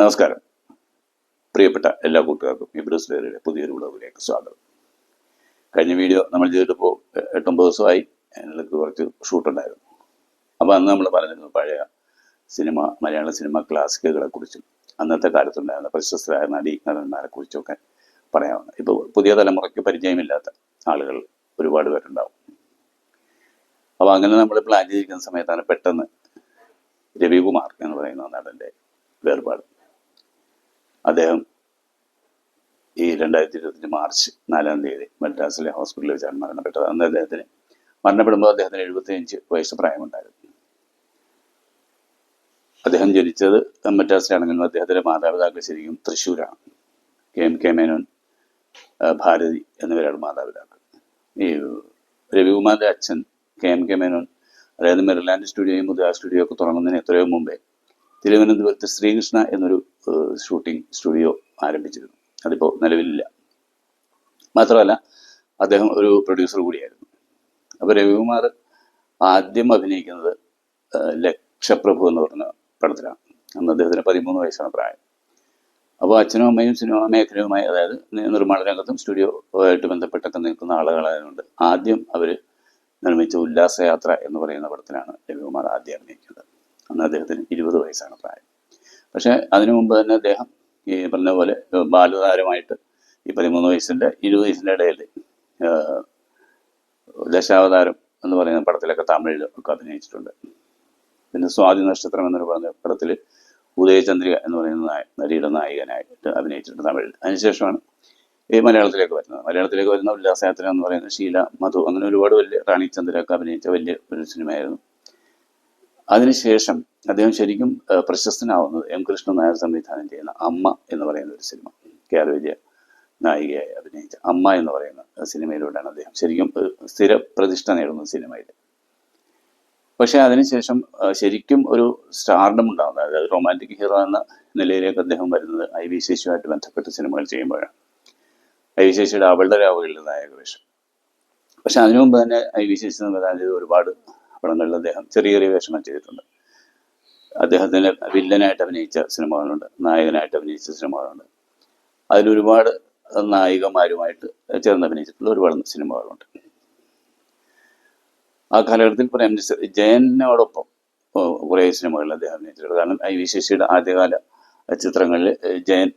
നമസ്കാരം. പ്രിയപ്പെട്ട എല്ലാ കൂട്ടുകാർക്കും ഈ ബ്രൂസ് ഡയറിയുടെ പുതിയൊരു വിളവിലേക്ക് സ്വാഗതം. കഴിഞ്ഞ വീഡിയോ നമ്മൾ ചെയ്തിട്ടിപ്പോൾ എട്ടൊമ്പത് ദിവസമായി എനിക്ക് കുറച്ച് ഷൂട്ടുണ്ടായിരുന്നു. അപ്പോൾ അന്ന് നമ്മൾ പറഞ്ഞിരുന്നു പഴയ സിനിമ മലയാള സിനിമ ക്ലാസിക്കുകളെ കുറിച്ചും അന്നത്തെ കാലത്തുണ്ടായിരുന്ന പ്രശസ്തരായ നടി നടന്മാരെ കുറിച്ചൊക്കെ പറയാവുന്നത് ഇപ്പോൾ പുതിയ തലമുറയ്ക്ക് പരിചയമില്ലാത്ത ആളുകൾ ഒരുപാട് പേരുണ്ടാവും. അപ്പോൾ അങ്ങനെ നമ്മൾ പ്ലാൻ ചെയ്തിരിക്കുന്ന സമയത്താണ് പെട്ടെന്ന് രവികുമാർ എന്ന് പറയുന്ന നടന്റെ വേർപാട്. അദ്ദേഹം ഈ രണ്ടായിരത്തി ഇരുപത്തഞ്ച് മാർച്ച് നാലാം തീയതി മദ്രാസിലെ ഹോസ്പിറ്റലിൽ വെച്ചാണ് മരണപ്പെട്ടത്. അന്ന് അദ്ദേഹത്തിന് മരണപ്പെടുമ്പോൾ അദ്ദേഹത്തിന് എഴുപത്തിയഞ്ച് വയസ്സ് പ്രായമുണ്ടായിരുന്നു. അദ്ദേഹം ജനിച്ചത് മദ്രാസിലാണെങ്കിലും അദ്ദേഹത്തിന്റെ മാതാപിതാക്കൾ ശരിക്കും തൃശ്ശൂരാണ്. K M K Menon Bharathi എന്നിവരാണ് മാതാപിതാക്കൾ. ഈ രവികുമാറിന്റെ അച്ഛൻ കെ എം കെ മേനോൻ അതായത് മെറിലാൻഡ് സ്റ്റുഡിയോയും മുദ്ര സ്റ്റുഡിയോ ഒക്കെ തുടങ്ങുന്നതിന് എത്രയോ മുമ്പേ തിരുവനന്തപുരത്ത് ശ്രീകൃഷ്ണ എന്നൊരു ഷൂട്ടിംഗ് സ്റ്റുഡിയോ ആരംഭിച്ചിരുന്നു. അതിപ്പോൾ നിലവിലില്ല. മാത്രമല്ല അദ്ദേഹം ഒരു പ്രൊഡ്യൂസർ കൂടിയായിരുന്നു. അപ്പോൾ രവികുമാർ ആദ്യം അഭിനയിക്കുന്നത് ലക്ഷപ്രഭു എന്ന് പറഞ്ഞ പടത്തിലാണ്. അന്ന് അദ്ദേഹത്തിന് പതിമൂന്ന് വയസ്സാണ് പ്രായം. അപ്പോൾ അച്ഛനും അമ്മയും സിനിമ മേഖലയുമായി അതായത് നിർമ്മാണ രംഗത്തും സ്റ്റുഡിയോ ആയിട്ട് ബന്ധപ്പെട്ടൊക്കെ നിൽക്കുന്ന ആളുകളായതുകൊണ്ട് ആദ്യം അവർ നിർമ്മിച്ച ഉല്ലാസയാത്ര എന്ന് പറയുന്ന പടത്തിലാണ് രവികുമാർ ആദ്യം അഭിനയിക്കുന്നത്. അന്ന് അദ്ദേഹത്തിന് ഇരുപത് വയസ്സാണ് പ്രായം. പക്ഷേ അതിനു മുമ്പ് തന്നെ അദ്ദേഹം ഈ പറഞ്ഞ പോലെ ബാലതാരമായിട്ട് ഈ പതിമൂന്ന് വയസ്സിന്റെ ഇരുപത് വയസ്സിന്റെ ഇടയിൽ ദശാവതാരം എന്ന് പറയുന്ന പടത്തിലൊക്കെ തമിഴിൽ ഒക്കെ അഭിനയിച്ചിട്ടുണ്ട്. പിന്നെ സ്വാതി നക്ഷത്രം എന്നൊരു പറഞ്ഞ പടത്തിൽ ഉദയചന്ദ്രിക എന്ന് പറയുന്ന നടിയുടെ നായകനായിട്ട് അഭിനയിച്ചിട്ടുണ്ട് തമിഴിൽ അതിനുശേഷമാണ് ഈ മലയാളത്തിലേക്ക് വരുന്നത്. മലയാളത്തിലേക്ക് വരുന്ന ഉല്ലാസയാത്ര എന്ന് പറയുന്ന ശീല മധു അങ്ങനെ ഒരുപാട് വലിയ റാണി ചന്ദ്രയൊക്കെ അഭിനയിച്ച വലിയ ഒരു സിനിമയായിരുന്നു. അതിനുശേഷം അദ്ദേഹം ശരിക്കും പ്രശസ്തനാവുന്നത് എം കൃഷ്ണ നായർ സംവിധാനം ചെയ്യുന്ന അമ്മ എന്ന് പറയുന്ന ഒരു സിനിമ. കെ ആർ വിജയ നായികയായി അഭിനയിച്ച അമ്മ എന്ന് പറയുന്ന സിനിമയിലൂടെയാണ് അദ്ദേഹം ശരിക്കും സ്ഥിര പ്രതിഷ്ഠ നേടുന്നത് സിനിമയിൽ പക്ഷേ അതിനുശേഷം ശരിക്കും ഒരു സ്റ്റാർഡം ഉണ്ടാകുന്നത് അതായത് റൊമാന്റിക് ഹീറോ എന്ന നിലയിലേക്ക് അദ്ദേഹം വരുന്നത് ഐ വി ശേഷിയുമായിട്ട് ബന്ധപ്പെട്ട സിനിമകൾ ചെയ്യുമ്പോഴാണ്. ഐ വി ശേഷിയുടെ അവളുടെ രാവുകളിലെ നായക വേഷം പക്ഷെ അതിനു മുമ്പ് തന്നെ ഐ വി ശേഷി സംവിധാനം ചെയ്ത് ഒരുപാട് പടങ്ങളിൽ അദ്ദേഹം ചെറിയ ചെറിയ വേഷങ്ങൾ ചെയ്തിട്ടുണ്ട്. അദ്ദേഹത്തിന് വില്ലനായിട്ട് അഭിനയിച്ച സിനിമകളുണ്ട്. നായകനായിട്ട് അഭിനയിച്ച സിനിമകളുണ്ട്. അതിലൊരുപാട് നായികമാരുമായിട്ട് ചേർന്ന് അഭിനയിച്ചിട്ടുള്ള ഒരുപാട് സിനിമകളുണ്ട്. ആ കാലഘട്ടത്തിൽ പ്രേം ജയനോടൊപ്പം കുറേ സിനിമകളിൽ അദ്ദേഹം അഭിനയിച്ചിട്ടുണ്ട്. കാരണം ഐ വി ശശിയുടെ ആദ്യകാല ചിത്രങ്ങളിൽ ജയൻ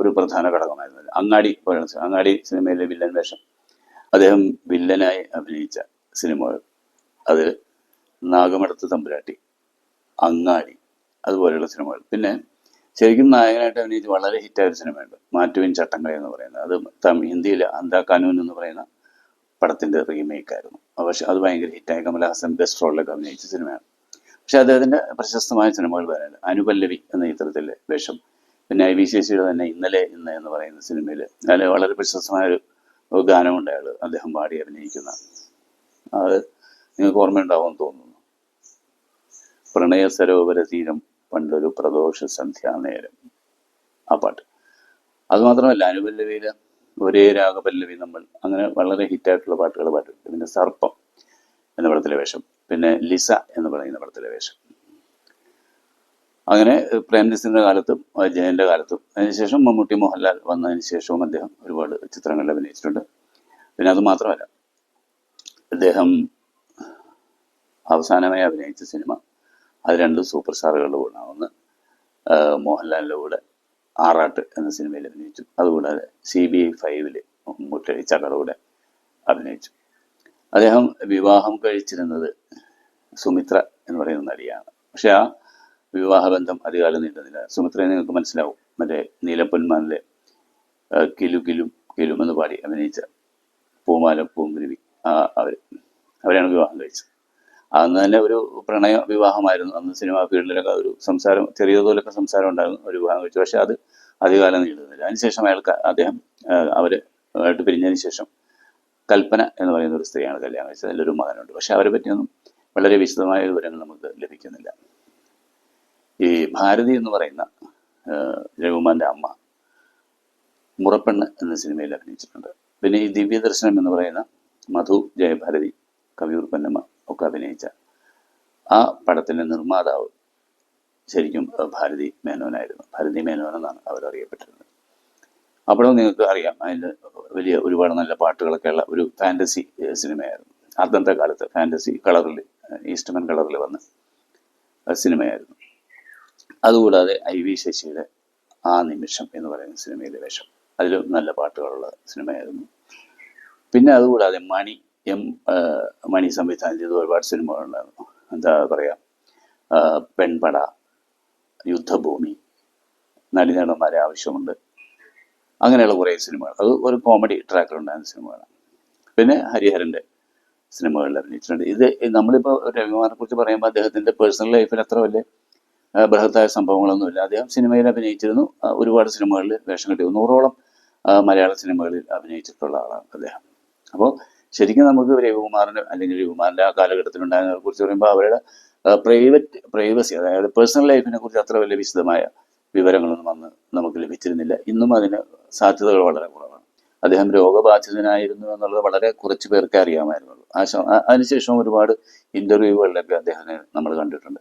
ഒരു പ്രധാന ഘടകമായിരുന്നു. അങ്ങാടി പോലെയുള്ള. അങ്ങാടി സിനിമയിലെ വില്ലൻ വേഷം അദ്ദേഹം വില്ലനായി അഭിനയിച്ച സിനിമകൾ. അത് നാഗമടത്ത് തമ്പുരാട്ടി അങ്ങാടി അതുപോലെയുള്ള സിനിമകൾ. പിന്നെ ശരിക്കും നായകനായിട്ട് അഭിനയിച്ച് വളരെ ഹിറ്റായ ഒരു സിനിമയുണ്ട് മാറ്റുവിൻ ചട്ടങ്ങളെ എന്ന് പറയുന്നത്. അത് തമി ഹിന്ദിയിലെ അന്താ കാനൂൻ എന്ന് പറയുന്ന പടത്തിന്റെ റീമേക്ക് ആയിരുന്നു. പക്ഷെ അത് ഭയങ്കര ഹിറ്റായ. കമലഹാസൻ ബെസ്റ്റ് റോളിലൊക്കെ അഭിനയിച്ച സിനിമയാണ്. പക്ഷെ അദ്ദേഹത്തിന്റെ പ്രശസ്തമായ സിനിമകൾ പറയാനുണ്ട് അനുപല്ലവി എന്ന ചിത്രത്തിലെ വേഷം. പിന്നെ ഐ വി ശേഷിയുടെ തന്നെ ഇന്നലെ ഇന്ന് എന്ന് പറയുന്ന സിനിമയിൽ അതിൽ വളരെ പ്രശസ്തമായ ഒരു ഗാനമുണ്ട് അയാൾ. അദ്ദേഹം പാടി അഭിനയിക്കുന്ന. അത് നിങ്ങൾക്ക് ഓർമ്മയുണ്ടാവുമെന്ന് തോന്നുന്നു. പ്രണയ സരോവര തീരം പണ്ടൊരു പ്രദോഷ സന്ധ്യാനേരം. ആ പാട്ട്. അതുമാത്രമല്ല അനുപല്ലവിയിൽ ഒരേ രാഗപല്ലവി നമ്മൾ അങ്ങനെ വളരെ ഹിറ്റായിട്ടുള്ള പാട്ടുകൾ പാട്ടുണ്ട് പിന്നെ സർപ്പം എന്ന പടത്തിലെ വേഷം പിന്നെ ലിസ എന്ന് പറയുന്ന പടത്തിലെ വേഷം. അങ്ങനെ ഏഹ്, പ്രേംനസീറിന്റെ കാലത്തും ജയന്റെ കാലത്തും അതിനുശേഷം മമ്മൂട്ടി മോഹൻലാൽ വന്നതിന് ശേഷവും അദ്ദേഹം ഒരുപാട് ചിത്രങ്ങളിൽ അഭിനയിച്ചിട്ടുണ്ട്. പിന്നെ അത് മാത്രമല്ല അദ്ദേഹം അവസാനമായി അഭിനയിച്ച സിനിമ അത് രണ്ട് സൂപ്പർ സ്റ്റാറുകളുടെ കൂടെ ഒന്ന് മോഹൻലാലിന്റെ കൂടെ ആറാട്ട് എന്ന സിനിമയിൽ അഭിനയിച്ചു. അതുകൂടാതെ സി ബി ഐ ഫൈവിൽ മുട്ടടി കൂടെ അഭിനയിച്ചു. അദ്ദേഹം വിവാഹം കഴിച്ചിരുന്നത് സുമിത്ര എന്ന് പറയുന്ന നടിയാണ്. പക്ഷെ ആ വിവാഹബന്ധം അധികാലം നീണ്ടുന്നില്ല സുമിത്രയെ നിങ്ങൾക്ക് മനസ്സിലാവും. മറ്റേ നീലപ്പൊന്മാനിലെ കിലു കിലും കിലും എന്ന് പാടി അഭിനയിച്ച പൂമാല പൂങ്കുരുവി ആ അവർ അവരെയാണ് വിവാഹം കഴിച്ചത്. അന്ന് തന്നെ ഒരു പ്രണയ വിവാഹമായിരുന്നു. അന്ന് സിനിമാ ഫീൽഡിലൊക്കെ ഒരു സംസാരം ചെറിയ തോതിലൊക്കെ സംസാരം ഉണ്ടായിരുന്നു ഒരു വിവാഹം വെച്ചു. പക്ഷെ അത് അധികാലം നീളുന്നില്ല അതിനുശേഷം അയാൾക്ക് അദ്ദേഹം അവരെ ആയിട്ട് പിരിഞ്ഞതിന് ശേഷം കൽപ്പന എന്ന് പറയുന്ന ഒരു സ്ത്രീയാണ് കല്യാണം കഴിച്ചത്. അതിലൊരു മകനുണ്ട്. പക്ഷെ അവരെ പറ്റിയൊന്നും വളരെ വിശദമായ വിവരങ്ങൾ നമുക്ക് ലഭിക്കുന്നില്ല. ഈ ഭാരതി എന്ന് പറയുന്ന രഘുമാന്റെ അമ്മ മുറപ്പെണ്ണ് എന്ന സിനിമയിൽ അഭിനയിച്ചിട്ടുണ്ട്. പിന്നെ ഈ ദിവ്യദർശനം എന്ന് പറയുന്ന മധു ജയഭാരതി കവിയൂർ പൊന്നമ്മ. ഒക്കെ അഭിനയിച്ച ആ പടത്തിന്റെ നിർമ്മാതാവ് ശരിക്കും ഭാരതി മേനോനായിരുന്നു. ഭാരതി മേനോൻ എന്നാണ് അവരറിയപ്പെട്ടിരുന്നത്. അപ്പോഴും നിങ്ങൾക്ക് അറിയാം അതിന്റെ വലിയ ഒരുപാട് നല്ല പാട്ടുകളൊക്കെ ഉള്ള ഒരു ഫാന്റസി സിനിമയായിരുന്നു. അന്നത്തെ കാലത്ത് ഫാന്റസി കളറിൽ ഈസ്റ്റ്മൻ കളറിൽ വന്ന സിനിമയായിരുന്നു. അതുകൂടാതെ ഐ വി ശശിയുടെ ആ നിമിഷം എന്ന് പറയുന്ന സിനിമയിലെ വേഷം. അതിലും നല്ല പാട്ടുകളുള്ള സിനിമയായിരുന്നു. പിന്നെ അതുകൂടാതെ മണി എം മണി സംവിധാനം ചെയ്ത ഒരുപാട് സിനിമകളുണ്ടായിരുന്നു. എന്താ പറയുക പെൺപട യുദ്ധഭൂമി നടിനടന്മാരെ ആവശ്യമുണ്ട്. അങ്ങനെയുള്ള കുറേ സിനിമകൾ. അത് ഒരു കോമഡി ട്രാക്കിലുണ്ടായിരുന്ന സിനിമകളാണ്. പിന്നെ ഹരിഹരന്റെ സിനിമകളിൽ അഭിനയിച്ചിട്ടുണ്ട്. ഇത് നമ്മളിപ്പോൾ രവികുമാറിനെ കുറിച്ച് പറയുമ്പോൾ അദ്ദേഹത്തിന്റെ പേഴ്സണൽ ലൈഫിൽ അത്ര വലിയ ബൃഹത്തായ സംഭവങ്ങളൊന്നുമില്ല. അദ്ദേഹം സിനിമയിൽ അഭിനയിച്ചിരുന്നു. ഒരുപാട് സിനിമകളിൽ വേഷം കിട്ടി. നൂറോളം മലയാള സിനിമകളിൽ അഭിനയിച്ചിട്ടുള്ള ആളാണ് അദ്ദേഹം. അപ്പോൾ ശരിക്കും നമുക്ക് രവികുമാറിന് അല്ലെങ്കിൽ രവികുമാറിന്റെ ആ കാലഘട്ടത്തിലുണ്ടായതിനെ കുറിച്ച് പറയുമ്പോൾ അവരുടെ പ്രൈവറ്റ് പ്രൈവസി അതായത് പേഴ്സണൽ ലൈഫിനെ കുറിച്ച് അത്ര വലിയ വിശദമായ വിവരങ്ങളൊന്നും അന്ന് നമുക്ക് ലഭിച്ചിരുന്നില്ല. ഇന്നും അതിന് സാധ്യതകൾ വളരെ കുറവാണ്. അദ്ദേഹം രോഗബാധിതനായിരുന്നു എന്നുള്ളത് വളരെ കുറച്ച് പേർക്ക് അറിയാമായിരുന്നുള്ളൂ. ആ അതിനുശേഷം ഒരുപാട് ഇന്റർവ്യൂകളിലൊക്കെ അദ്ദേഹത്തെ നമ്മൾ കണ്ടിട്ടുണ്ട്.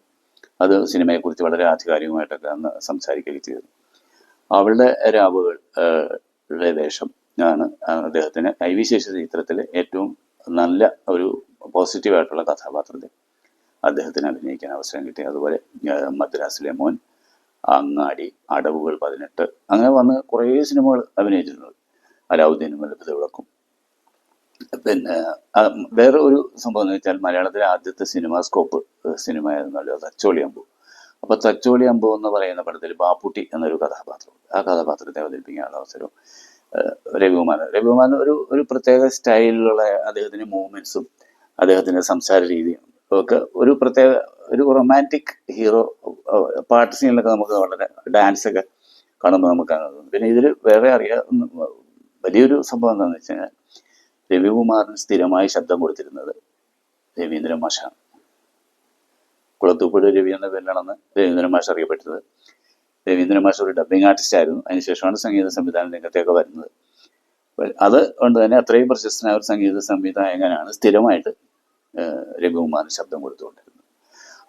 അത് സിനിമയെക്കുറിച്ച് വളരെ ആധികാരികമായിട്ടൊക്കെ അന്ന് സംസാരിക്കുകയൊക്കെ ചെയ്തു. അവളുടെ രാവുകൾ ഏഹ്, വേഷം ആണ് അദ്ദേഹത്തിന് ഐ വി ചിത്രത്തിലെ ഏറ്റവും നല്ല ഒരു പോസിറ്റീവായിട്ടുള്ള കഥാപാത്രത്തെ അദ്ദേഹത്തിന് അഭിനയിക്കാൻ അവസരം കിട്ടി. അതുപോലെ മദ്രാസിലെ മോൻ അങ്ങാടി അടവുകൾ പതിനെട്ട് അങ്ങനെ വന്ന് കുറേ സിനിമകൾ അഭിനയിച്ചിട്ടുണ്ട്. അലാവുദ്ദീനും വല്ലഭത വിളക്കും. പിന്നെ വേറെ ഒരു സംഭവം എന്ന് വെച്ചാൽ മലയാളത്തിലെ ആദ്യത്തെ സിനിമാ സ്കോപ്പ് സിനിമയായിരുന്നല്ലോ തച്ചോളി അമ്പു. അപ്പൊ തച്ചോളി അമ്പു എന്ന് പറയുന്ന പടത്തിൽ ബാപ്പുട്ടി എന്നൊരു കഥാപാത്രം ആ കഥാപാത്രത്തെ അവതരിപ്പിക്കാനുള്ള അവസരം ഏഹ്, രവികുമാർ രവികുമാർ ഒരു ഒരു പ്രത്യേക സ്റ്റൈലിലുള്ള അദ്ദേഹത്തിന്റെ മൂവ്മെന്റ്സും അദ്ദേഹത്തിന്റെ സംസാര രീതിയും ഒക്കെ ഒരു പ്രത്യേക ഒരു റൊമാന്റിക് ഹീറോ പാട്ട് സീനിലൊക്കെ നമുക്ക് വളരെ ഡാൻസ് ഒക്കെ കാണുമ്പോൾ നമുക്ക് കാണുന്നത് പിന്നെ ഇതിൽ വേറെ അറിയാവുന്ന വലിയൊരു സംഭവം എന്താണെന്ന് വെച്ച് കഴിഞ്ഞാൽ രവികുമാറിന് സ്ഥിരമായി ശബ്ദം കൊടുത്തിരുന്നത് രവീന്ദ്രൻ മാഷാണ്. കുളത്തൂപ്പുഴ രവി എന്ന പേരിലാണെന്ന് രവീന്ദ്രൻ മാഷ് അറിയപ്പെട്ടത്. രവീന്ദ്രൻ മാഷ് ഒരു ഡബ്ബിംഗ് ആർട്ടിസ്റ്റ് ആയിരുന്നു. അതിനുശേഷമാണ് സംഗീത സംവിധാന രംഗത്തേക്ക് വരുന്നത്. അത് കൊണ്ട് തന്നെ അത്രയും പ്രശസ്തനായ ഒരു സംഗീത സംവിധായകനാണ് സ്ഥിരമായിട്ട് രഘുകുമാർ ശബ്ദം കൊടുത്തുകൊണ്ടിരുന്നത്.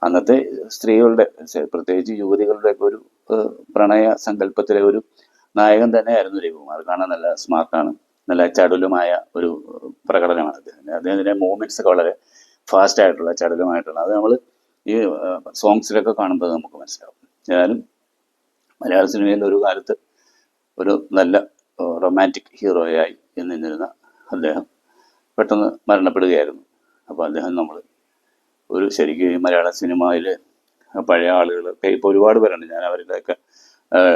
അന്നത്തെ സ്ത്രീകളുടെ പ്രത്യേകിച്ച് യുവതികളുടെ ഒരു പ്രണയ സങ്കല്പത്തിലെ ഒരു നായകൻ തന്നെയായിരുന്നു രഘുകുമാർ കാണാൻ നല്ല സ്മാർട്ടാണ് നല്ല ചടുലമായ ഒരു പ്രകടനമാണ് അദ്ദേഹത്തിന് അദ്ദേഹത്തിന്റെ മൂവ്മെന്റ്സ് ഒക്കെ വളരെ ഫാസ്റ്റ് ആയിട്ടുള്ള ചടുലമായിട്ടുള്ള. അത് നമ്മൾ ഈ സോങ്സിലൊക്കെ കാണുമ്പോൾ നമുക്ക് മനസ്സിലാവും. ഏതായാലും മലയാള സിനിമയിൽ ഒരു കാലത്ത് ഒരു നല്ല റൊമാന്റിക് ഹീറോയായി നിന്നിരുന്ന അദ്ദേഹം പെട്ടെന്ന് മരണപ്പെടുകയായിരുന്നു. അപ്പോൾ അദ്ദേഹം നമ്മൾ ഒരു ശരിക്കും ഈ മലയാള സിനിമയിൽ പഴയ ആളുകളൊക്കെ ഇപ്പോൾ ഒരുപാട് പേരുണ്ട്. ഞാൻ അവരുടെയൊക്കെ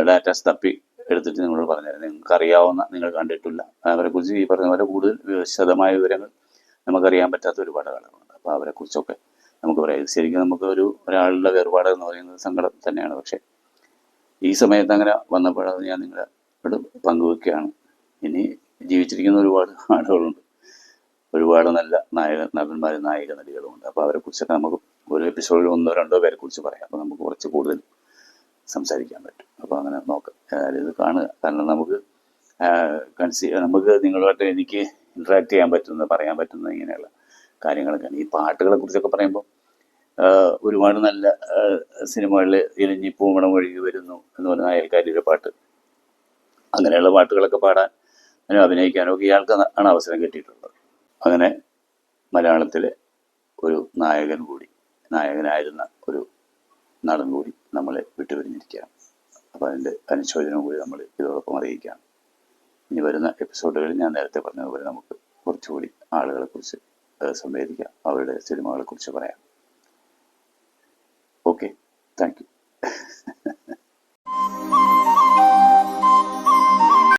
ഡാറ്റാസ് തപ്പി എടുത്തിട്ട് നിങ്ങളോട് പറഞ്ഞായിരുന്നു. നിങ്ങൾക്ക് അറിയാവുന്ന നിങ്ങൾ കണ്ടിട്ടില്ല. അവരെക്കുറിച്ച് ഈ പറഞ്ഞ പോലെ കൂടുതൽ വിശദമായ വിവരങ്ങൾ നമുക്കറിയാൻ പറ്റാത്ത ഒരുപാട് ആളുകളുണ്ട്. അപ്പോൾ അവരെക്കുറിച്ചൊക്കെ നമുക്ക് പറയാം. ശരിക്കും നമുക്ക് ഒരു ഒരാളുടെ വേർപാട് എന്ന് പറയുന്നത് സങ്കടം തന്നെയാണ്. പക്ഷേ ഈ സമയത്ത് അങ്ങനെ വന്നപ്പോഴത് ഞാൻ നിങ്ങളോട് പങ്കുവെക്കുകയാണ്. ഇനി ജീവിച്ചിരിക്കുന്ന ഒരുപാട് ആളുകളുണ്ട്. ഒരുപാട് നല്ല നായക നടന്മാരും നായിക നടികളുമുണ്ട്. അപ്പോൾ അവരെ കുറിച്ചൊക്കെ നമുക്ക് ഒരു എപ്പിസോഡിൽ ഒന്നോ രണ്ടോ പേരെ കുറിച്ച് പറയാം. അപ്പോൾ നമുക്ക് കുറച്ച് കൂടുതൽ സംസാരിക്കാൻ പറ്റും. അപ്പോൾ അങ്ങനെ നോക്കാം. ഇത് കാണുക. കാരണം നമുക്ക് കൺസി നമുക്ക് നിങ്ങളുമായിട്ട് എനിക്ക് ഇൻട്രാക്ട് ചെയ്യാൻ പറ്റുന്ന പറയാൻ പറ്റുന്ന ഇങ്ങനെയുള്ള കാര്യങ്ങളൊക്കെയാണ്. ഈ പാട്ടുകളെ കുറിച്ചൊക്കെ പറയുമ്പോൾ ഒരുപാട് നല്ല സിനിമകളിൽ ഇലഞ്ഞി പൂമണം ഒഴുകി വരുന്നു എന്ന് പറയുന്ന അയൽക്കാരിയുടെ പാട്ട്. അങ്ങനെയുള്ള പാട്ടുകളൊക്കെ പാടാൻ അഭിനയിക്കാനും ഒക്കെ ഇയാൾക്ക് ആണ് അവസരം കിട്ടിയിട്ടുള്ളത്. അങ്ങനെ മലയാളത്തിലെ ഒരു നായകൻ കൂടി നായകനായിരുന്ന ഒരു നടൻ കൂടി നമ്മളെ വിട്ടുപിരിഞ്ഞിരിക്കുകയാണ്. അപ്പോൾ അതിന്റെ അനുശോചനം കൂടി നമ്മൾ ഇതോടൊപ്പം അറിയിക്കുകയാണ്. ഇനി വരുന്ന എപ്പിസോഡുകളിൽ ഞാൻ നേരത്തെ പറഞ്ഞതുപോലെ നമുക്ക് കുറച്ചുകൂടി ആളുകളെ കുറിച്ച് സംവേദിക്കാം. അവരുടെ സിനിമകളെ കുറിച്ച് പറയാം. Thank you.